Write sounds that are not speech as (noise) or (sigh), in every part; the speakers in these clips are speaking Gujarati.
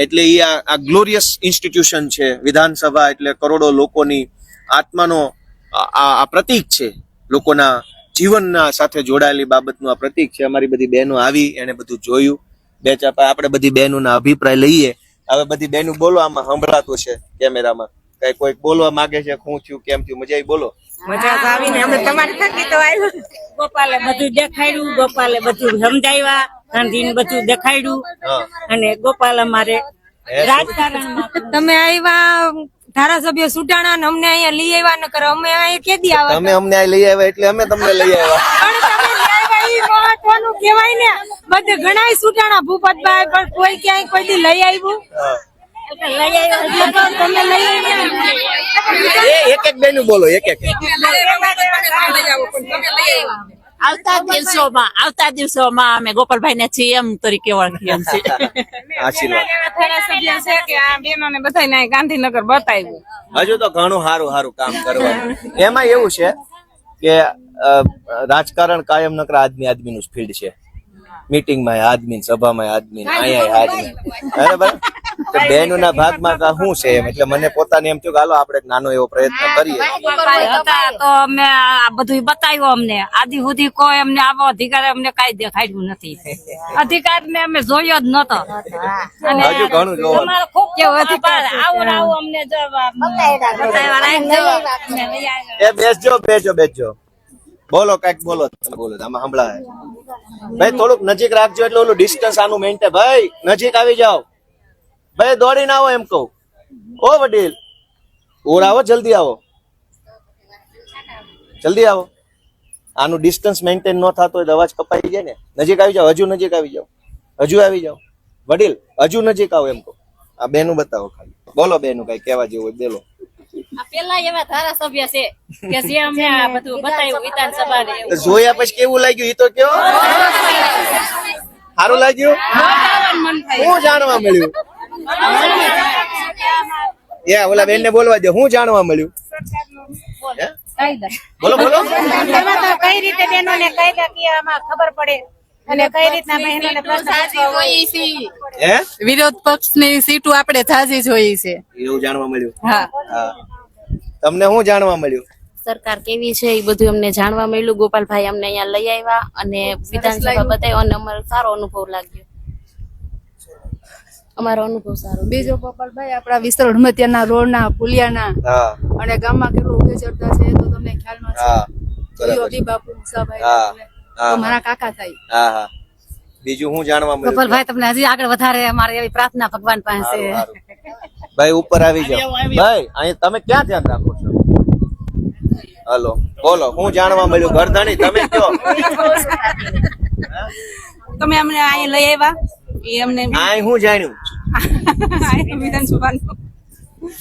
એટલે એ આ ગ્લોરિયસ ઇન્સ્ટિટ્યુશન છે વિધાનસભા એટલે કરોડો લોકોની આત્માનો આ પ્રતીક છે લોકોના જીવનના સાથે જોડાયેલી બાબતનું આ પ્રતીક છે. અમારી બધી બહેનો આવી એને બધું જોયું. બે ચાર પા- આપણે બધી બહેનોના અભિપ્રાય લઈએ. હવે બધી બહેનો બોલો આમાં સંભળાતું છે કેમેરામાં. કઈ કોઈક બોલવા માંગે છે શું થયું કેમ થયું મજા આવી બોલો. મજા આવીને અમે તમારી થકી તો આવ્યું. ગોપાલે બધું દેખાડ્યું ગોપાલે બધું સમજાવ્યા. ગાંધીને બધું દેખાડ્યું અને ગોપાલ અમારે રાજકારણમાં તમે આવ્યા ધારાસભ્ય સુટાણા ને અમને અહીંયા લઈ આવ્યા ન કરો અમે અહીંયા કેદી આવ્યા તમે અમને લઈ આવ્યા એટલે અમે તમને લઈ આવ્યા પણ તમે લઈ આવ્યા ઈ ને. બધે સુટાણા ભૂપતભાઈ પણ કોઈ ક્યાંય કોઈ લઈ આવ્યું હા. લઈ આવ્યા એટલે તો તમે લઈ આવ્યા એ એક એક બેનું બોલો એક એક. આવતા દિવસોમાં આવતા દિવસોમાં અમે ગોપાલભાઈ ને સીએમ તરીકે ઓળખીએ છીએ. (laughs) ગાંધીનગર બતાવ્યું. હજુ તો ઘણું સારું સારું કામ કરવાનું. એમાં એવું છે કે રાજકારણ કાયમ નકર આદમી આદમીનું નું ફિલ્ડ છે. મીટિંગમાં આદમી સભામાં આદમી અહીંયા આદમી બરાબર? તો બહેનોના ભાગમાં શું છે? એમ એટલે મને પોતાને એમ થયું કે હાલો આપણે નાનો એવો પ્રયત્ન કરીએ. તો અમે આ બધું બતાવ્યું અમને. આદિ સુધી કોઈ અમને આવો અધિકાર અમને કઈ દેખાડ્યું નથી. અધિકાર ને અમે જોયો જ નતો. અને હજુ ઘણું જોવાનું. ખૂબ કેવો અધિકાર આવો આવો અમને જો બતાવ્યા રાખજો. અમને લઈ આવ્યા. એ બેસજો બેસજો બેસજો. બોલો કંઈક બોલો. બોલો આમાં સંભળાય. ભાઈ થોડુંક નજીક રાખજો એટલે ઓલું ડિસ્ટન્સ આનું મેન્ટેન ભાઈ નજીક આવી જાઓ. ભાઈ દોડીને આવો એમ કહું. ઓ વડીલ ઓર આવો જલ્દી આવો. જલ્દી આવો. આનું ડિસ્ટન્સ મેન્ટેન ન થતો હોય અવાજ કપાઈ જાય ને. નજીક આવી જાઓ હજુ નજીક આવી જાઓ. હજુ આવી જાઓ. વડીલ હજુ નજીક આવો એમ કહો. આ બેનું બતાવો ખાલી. બોલો બેનું કઈ કહેવા જેવું હોય બોલો. પેલા એવા ધારાસભ્ય છે કે જે અમને આ બધું બતાવ્યું વિધાનસભા ને જોયા પછી કેવું લાગ્યું? એ તો કયો? સારું લાગ્યું? હું જાણવા મળ્યું? એ ઓલા બેન ને બોલવા દે હું જાણવા મળ્યું? બોલો. બોલો કઈ રીતે બેનો ને કાયદાકીયમાં ખબર પડે? અને કઈ રીતના બહેનો પ્રશ્ન વિરોધ પક્ષની સીટો આપણે થાજી જોઈ છે. એવું જાણવા મળ્યું? હા. હા. તમને શું જાણવા મળ્યું? સરકાર કેવી છે એ બધું અમને જાણવા મળ્યું. ગોપાલભાઈ અમને અહીંયા લઈ આવ્યા અને વિધાનસભા બતાવ્યો અને અમારો સારો અનુભવ લાગ્યો. અમારો અનુભવ સારો બીજો ગોપાલભાઈ આપણા વિસ્તરણ મધ્યના રોડના પુલિયાના હા. અને ગામમાં કેટલું ઉભે ચડતા છે તો તમને ખ્યાલમાં છે. છે. અભિબાપુ મુસાભાઈ મારા કાકા થાય. હા હા. બીજું હું જાણવા મળ્યું ગોપાલભાઈ તમને હજી આગળ વધારે અમારી એવી પ્રાર્થના ભગવાન પાસે. ભાઈ ઉપર આવી જાઓ. ભાઈ અહીં તમે ક્યાં ધ્યાન રાખો છો? હલો બોલો હું જાણવા મળ્યું? ગરધણી તમે કયો? તમે અમને અહીં લઈ આવ્યા? એ અમને આ હું જાણ્યું? વિધાનસભાનું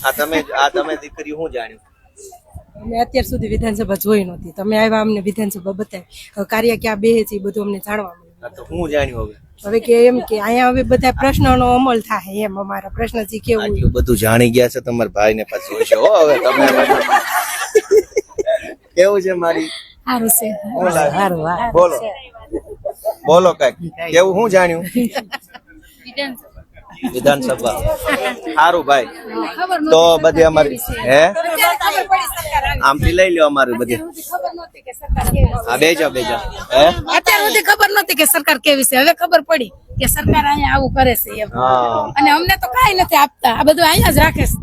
આ તમે આ તમે દીકરી હું જાણ્યું? અમે અત્યાર સુધી વિધાનસભા જોઈ નહોતી. તમે આવ્યા અમને વિધાનસભા બતાવી. કાર્ય ક્યાં બે છે એ બધું અમને જાણવા મળ્યું. તો હું જાણ્યું હવે? હવે કે એમ કે અહીંયા હવે બધા પ્રશ્નોનો અમલ થાય એમ અમારા પ્રશ્નથી કેવું આટલું બધું જાણી ગયા છે તમારા ભાઈ ને પછી હશે હો હવે તમે કેવું છે મારી? સારું છે. બોલો. બોલો કંઈક. કેવું હું જાણ્યું? વિધાનસભા. સારું ભાઈ. તો બધી અમારી હે? આમથી લઈ લ્યો અમારું બધી. હા બેજો બેજો. હે? અત્યાર સુધી ખબર નતી કે સરકાર કેવી છે. હવે ખબર પડી કે સરકાર અહીંયા આવું કરે છે એમ. અને અમને તો કાંઈ નથી આપતા. આ બધું અહીંયા જ રાખે છે.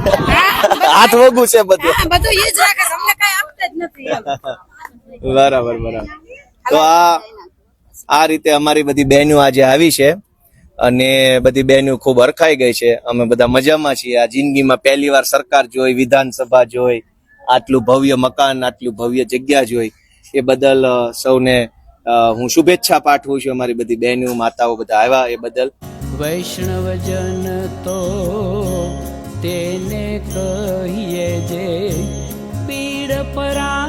(laughs) હાથ વગું છે બધું. બધું એ જ રાખે છે. અમને કાંઈ આપતા જ નથી બરાબર બરાબર. તો આ આ રીતે અમારી બધી બહેનો આજે આવી છે. અને બધી બહેનો ખૂબ હરખાઈ ગઈ છે. અમે બધા મજામાં છીએ. આ જિંદગીમાં પહેલી વાર સરકાર જોઈ, વિધાનસભા જોઈ, આટલું ભવ્ય મકાન, આટલું ભવ્ય જગ્યા જોઈ. એ બદલ સૌને હું શુભેચ્છા પાઠવું છું અમારી બધી બહેનો માતાઓ બધા આવ્યા એ બદલ. વૈષ્ણવજન તો તેને કહીએ જે પીડ પરા